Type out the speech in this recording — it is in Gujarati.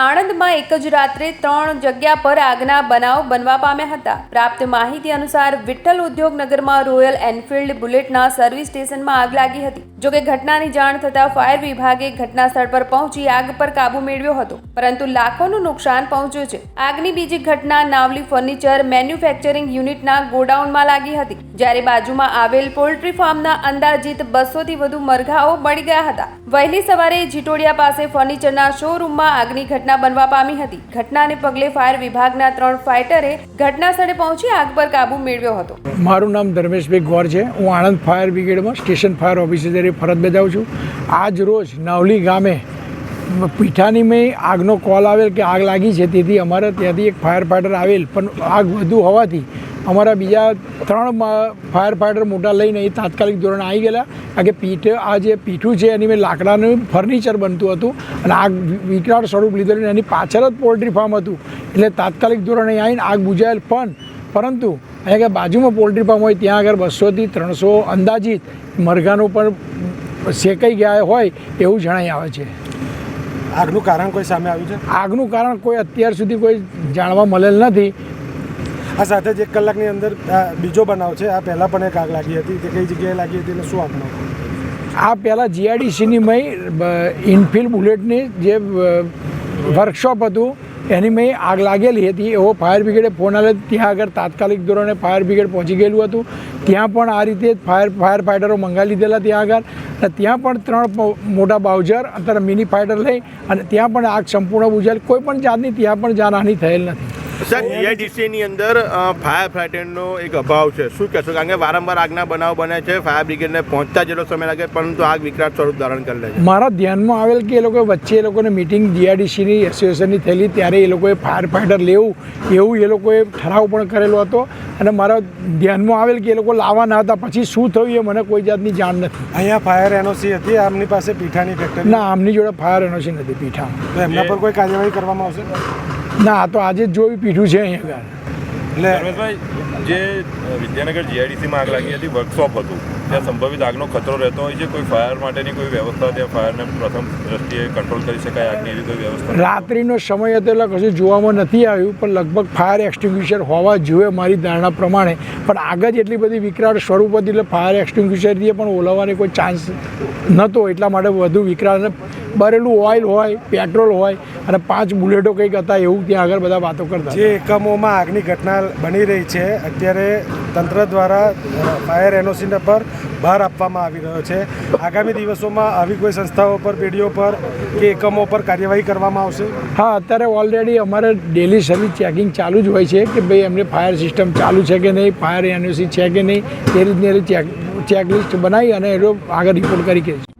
આણંદમાં એક જ રાત્રે ત્રણ જગ્યા પર આગના બનાવ બનવા પામ્યા હતા. પ્રાપ્ત માહિતી અનુસાર વિઠ્ઠલ ઉદ્યોગનગરમાં રોયલ એનફિલ્ડ બુલેટના સર્વિસ સ્ટેશનમાં આગ લાગી હતી. જોકે ઘટનાની જાણ થતાં ફાયર વિભાગે ઘટના સ્થળ પર પહોંચી આગ પર કાબુ મેળવ્યો હતો. પરંતુ લાખોનું નુકસાન પહોંચ્યું છે. આગની બીજી ઘટના નાવલી ફર્નિચર મેન્યુફેક્ચરિંગ યુનિટના ગોડાઉનમાં લાગી હતી, જ્યારે બાજુમાં આવેલ પોલ્ટ્રી ફાર્મના અંદાજિત બસોથી વધુ મરઘાઓ બળી ગયા હતા. વહેલી સવારે જીટોડિયા પાસે ફર્નિચરના શોરૂમમાં આગની ઘટના બનવા પામી હતી. ઘટનાને પગલે ફાયર વિભાગના ત્રણ ફાઇટરે ઘટના સ્થળે પહોંચી આગ પર કાબુ મેળવ્યો હતો. મારું નામ ધર્મેશભાઈ ગોર છે. હું આણંદ ફાયર બ્રિગેડમાં સ્ટેશન ફાયર ઓફિસર તરીકે ફરજ બજાવું છું. આજ રોજ નાવલી ગામે પીઠાની મેં આગનો કોલ આવેલ કે આગ લાગી છે. તેથી અમારે ત્યાંથી એક ફાયર ફાઇટર આવેલ, પણ આગ વધુ હોવાથી અમારા બીજા ત્રણ ફાયર ફાઈટર મોટા લઈને એ તાત્કાલિક ધોરણે આવી ગયેલા. કારણ કે પીઠ આ જે પીઠું છે એની મેં લાકડાનું ફર્નિચર બનતું હતું અને આગ વિકરાળ સ્વરૂપ લીધેલું અને એની પાછળ જ પોલ્ટ્રી ફાર્મ હતું. એટલે તાત્કાલિક ધોરણે આવીને આગ બુજાયેલ પણ. પરંતુ અહીંયા કે બાજુમાં પોલ્ટ્રી ફાર્મ હોય ત્યાં આગળ બસોથી ત્રણસો અંદાજિત મરઘાનું પણ શેકાઈ ગયા હોય એવું જણાઈ આવે છે. આગનું કારણ કોઈ સામે આવ્યું છે? આગનું કારણ કોઈ અત્યાર સુધી કોઈ જાણવા મળેલ નથી. આ સાથે જ એક કલાકની અંદર બીજો બનાવ છે, આ પહેલાં પણ એક આગ લાગી હતી. તે કઈ જગ્યાએ લાગી હતી અને શું આગનો આ પહેલાં જીઆઈડીસીની મેં ઇનફિલ બુલેટની જે વર્કશોપ હતું, એની મેં આગ લાગેલી હતી. એવો ફાયર બ્રિગેડે ફોન આવેલો ત્યાં આગળ તાત્કાલિક ધોરણે ફાયર બ્રિગેડ પહોંચી ગયેલું હતું. ત્યાં પણ આ રીતે ફાયર ફાયર ફાઇટરો મંગાવી લીધેલા ત્યાં આગળ. અને ત્યાં પણ ત્રણ મોટા બાઉઝર અત્યારે મિની ફાઇટર લઈ, અને ત્યાં પણ આગ સંપૂર્ણ બુઝાયેલ કોઈ પણ જાતની ત્યાં પણ જાનહાની થયેલ નથી. સર જીઆઈડીસીની અંદર ફાયર ફાઇટરનો એક અભાવ છે. શું કહેશો? કારણ કે વારંવાર આગના બનાવ બને છે ફાયર બ્રિગેડને પહોંચતા જેટલો સમય લાગે પરંતુ આગ વિકરાટ સ્વરૂપ ધારણ કરી લે છે. મારા ધ્યાનમાં આવેલ કે એ લોકો વચ્ચે એ લોકોને મિટિંગ જીઆઈડીસીની એસોસિએશનની થયેલી ત્યારે એ લોકોએ ફાયર ફાઇટર લેવું એવું એ લોકોએ ઠરાવ પણ કરેલો હતો. અને મારા ધ્યાનમાં આવેલ કે એ લોકો લાવવાના હતા પછી શું થયું એ મને કોઈ જાતની જાણ નથી. અહીંયા ફાયર એનઓસી હતી આમની પાસે પીઠાની ફેક્ટરી? ના આમની જોડે ફાયર એનઓસી નથી પીઠા એમના પર કોઈ કાર્યવાહી કરવામાં આવશે? ના આ તો આજે જ જોયું પીઠું છે અહીંયા ધર્મેશભાઈ જે વિદ્યાનગર જીઆઈડીસીમાં આગ લાગી હતી વર્કશોપ હતું ત્યાં સંભવિત આગનો ખતરો રહેતો હોય છે? કોઈ ફાયર માટેની કોઈ વ્યવસ્થા ત્યાં ફાયરને પ્રથમ દ્રષ્ટિએ કંટ્રોલ કરી શકાય આગની એવી કોઈ વ્યવસ્થા? રાત્રિનો સમય હતો એટલે કશું જોવામાં નથી આવ્યું પણ લગભગ ફાયર એક્સટિંગ્વિશર હોવા જોઈએ મારી ધારણા પ્રમાણે. પણ આગ જ એટલી બધી વિકરાળ સ્વરૂપ હતી એટલે ફાયર એક્સટિંગ્વિશરથી પણ ઓલવવાની કોઈ ચાન્સ નહોતો એટલા માટે વધુ વિકરાળ બરેલું ઓઇલ હોય પેટ્રોલ હોય અને પાંચ બુલેટો કંઈક હતા એવું ત્યાં આગળ બધા વાતો કરતા જે એકમોમાં આગની ઘટના બની રહી છે અત્યારે તંત્ર દ્વારા ફાયર એનઓસીના પર ભાર આપવામાં આવી રહ્યો છે. આગામી દિવસોમાં આવી કોઈ સંસ્થાઓ પર પેઢીઓ પર કે એકમો પર કાર્યવાહી કરવામાં આવશે? હા અત્યારે ઓલરેડી અમારે ડેલી સર્વિસ ચેકિંગ ચાલુ જ હોય છે કે ભાઈ એમને ફાયર સિસ્ટમ ચાલુ છે કે નહીં ફાયર એનઓસી છે કે નહીં એ રીતની ચેક ચેકલિસ્ટ બનાવી અને એ આગળ રિપોર્ટ કરી કે